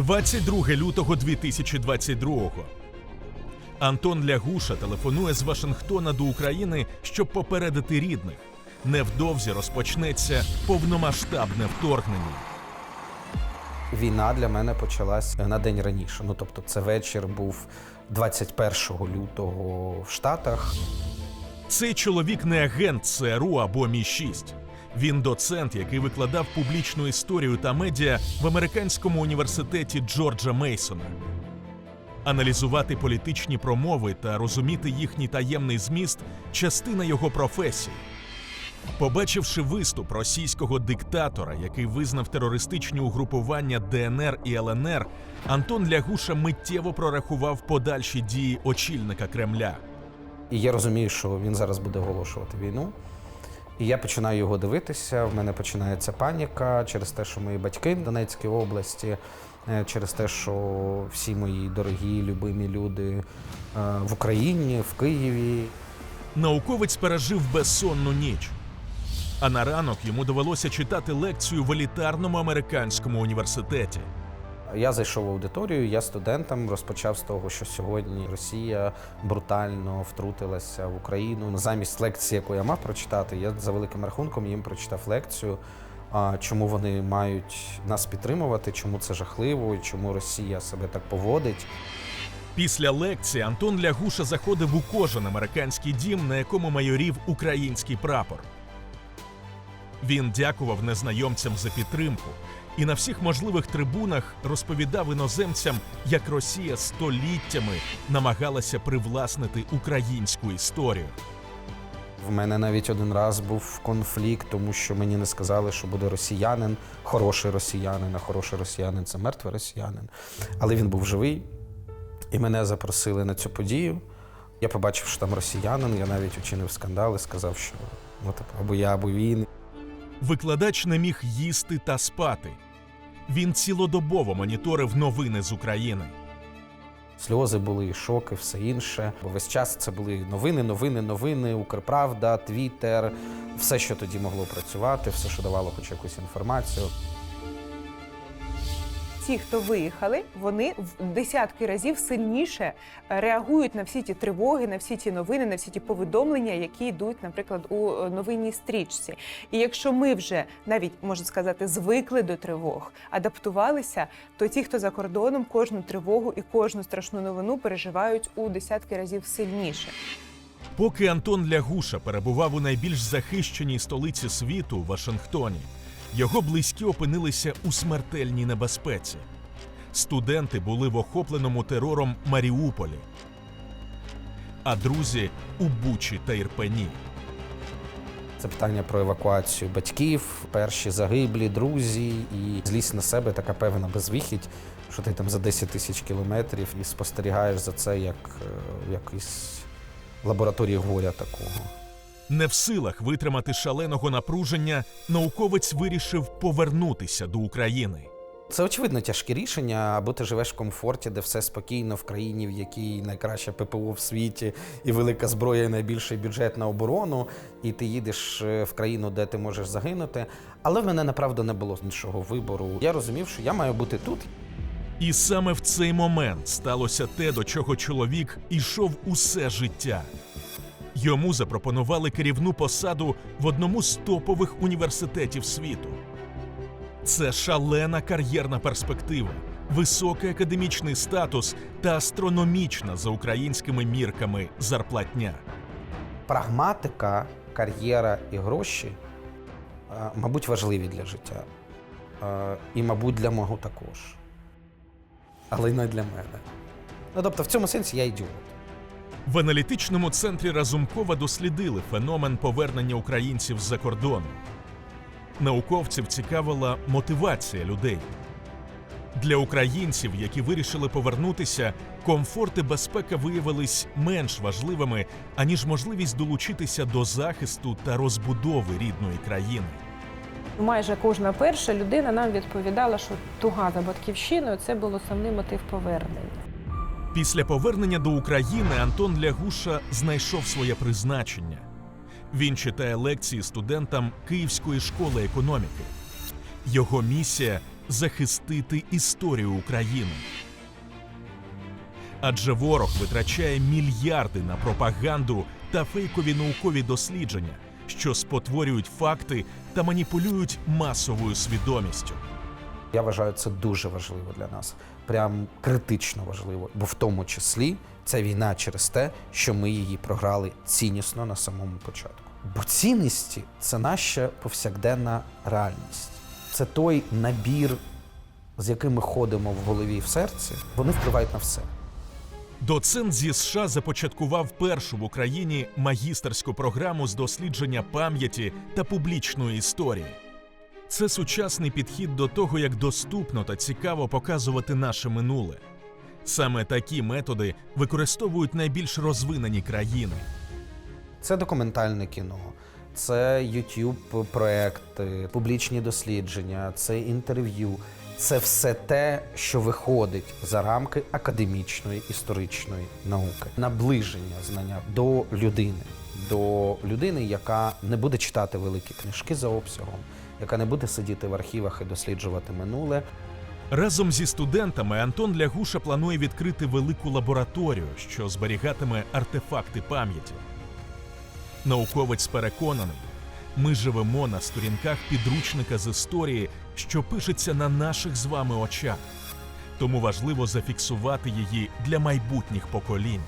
22 лютого 2022-го. Антон Лягуша телефонує з Вашингтона до України, щоб попередити рідних. Невдовзі розпочнеться повномасштабне вторгнення. Війна для мене почалась на день раніше. Ну тобто, це вечір був 21 лютого в Штатах. Цей чоловік не агент ЦРУ або Мі 6 Він доцент, який викладав публічну історію та медіа в американському університеті Джорджа Мейсона. Аналізувати політичні промови та розуміти їхній таємний зміст частина його професії. Побачивши виступ російського диктатора, який визнав терористичні угрупування ДНР і ЛНР, Антон Лягуша миттєво прорахував подальші дії очільника Кремля. І я розумію, що він зараз буде оголошувати війну. І я починаю його дивитися. В мене починається паніка через те, що мої батьки в Донецькій області, е, через те, що всі мої дорогі, любимі люди е, в Україні, в Києві. Науковець пережив безсонну ніч. А на ранок йому довелося читати лекцію в елітарному американському університеті. Я зайшов в аудиторію, я студентам розпочав з того, що сьогодні Росія брутально втрутилася в Україну. Замість лекції, яку я мав прочитати, я за великим рахунком їм прочитав лекцію, чому вони мають нас підтримувати, чому це жахливо, і чому Росія себе так поводить. Після лекції Антон Лягуша заходив у кожен американський дім, на якому майорів український прапор. Він дякував незнайомцям за підтримку і на всіх можливих трибунах розповідав іноземцям, як Росія століттями намагалася привласнити українську історію. В мене навіть один раз був конфлікт, тому що мені не сказали, що буде росіянин, хороший росіянин, а хороший росіянин це мертвий росіянин. Але він був живий, і мене запросили на цю подію. Я побачив, що там росіянин, я навіть учинив скандал і сказав, що ну, типу, або я, або він. Викладач не міг їсти та спати. Він цілодобово моніторив новини з України. Сльози були, шоки, все інше. Бо весь час це були новини, новини, новини, Укрправда, Твіттер, все, що тоді могло працювати, все, що давало хоч якусь інформацію. Ті, хто виїхали, вони в десятки разів сильніше е, реагують на всі ті тривоги, на всі ті новини, на всі ті повідомлення, які йдуть, наприклад, у е, новинній стрічці. І якщо ми вже навіть можна сказати звикли до тривог, адаптувалися, то ті, хто за кордоном, кожну тривогу і кожну страшну новину переживають у десятки разів сильніше. Поки Антон Лягуша перебував у найбільш захищеній столиці світу Вашингтоні, його близькі опинилися у смертельній небезпеці. Студенти були в охопленому терором Маріуполі, а друзі у Бучі та Ірпені. Це питання про евакуацію батьків, перші загиблі, друзі, і злість на себе така певна безвихідь, що ти там за 10 тисяч кілометрів і спостерігаєш за це як е, в якійсь лабораторії горя такого. Не в силах витримати шаленого напруження, науковець вирішив повернутися до України. Це очевидно тяжке рішення, або ти живеш в комфорті, де все спокійно в країні, в якій найкраще ППО в світі, і велика зброя, і найбільший бюджет на оборону, і ти їдеш е, в країну, де ти можеш загинути. Але в мене направду не було іншого вибору. Я розумів, що я маю бути тут. І саме в цей момент сталося те, до чого чоловік ішов усе життя. Йому запропонували керівну посаду в одному з топових університетів світу. Це шалена кар'єрна перспектива, високий академічний статус та астрономічна за українськими мірками зарплатня. Прагматика, кар'єра і гроші, е, мабуть, важливі для життя. Е, І, мабуть, для мого також. Але й не для мене. Ну, тобто, в цьому сенсі я ідіот. В аналітичному центрі Разумкова дослідили феномен повернення українців з-за кордону. Науковців цікавила мотивація людей. Для українців, які вирішили повернутися, комфорт і безпека виявились менш важливими, аніж можливість долучитися до захисту та розбудови рідної країни. Майже кожна перша людина нам відповідала, що туга за батьківщиною це був основний мотив повернення. Після повернення до України Антон Лягуша знайшов своє призначення. Він читає лекції студентам Київської школи економіки. Його місія захистити історію України. Адже ворог витрачає мільярди на пропаганду та фейкові наукові дослідження, що спотворюють факти та маніпулюють масовою свідомістю. Я вважаю, це дуже важливо для нас. Прям критично важливо. Бо в тому числі ця війна через те, що ми її програли ціннісно на самому початку. Бо цінності це наша повсякденна реальність. Це той набір, з яким ми ходимо в голові і в серці. Вони впливають на все. Доцент зі США започаткував першу в Україні магістерську програму з дослідження пам'яті та публічної історії. Це сучасний підхід до того, як доступно та цікаво показувати наше минуле. Саме такі методи використовують найбільш розвинені країни. Це документальне кіно, це youtube проекти, публічні дослідження, це інтерв'ю. Це все те, що виходить за рамки академічної історичної науки, наближення знання до людини, до людини, яка не буде читати великі книжки за обсягом, яка не буде сидіти в архівах і досліджувати минуле, Разом зі студентами Антон Лягуша планує відкрити велику лабораторію, що зберігатиме артефакти пам'яті. Науковець переконаний, ми живемо на сторінках підручника з історії, що пишеться на наших з вами очах. Тому важливо зафіксувати її для майбутніх поколінь.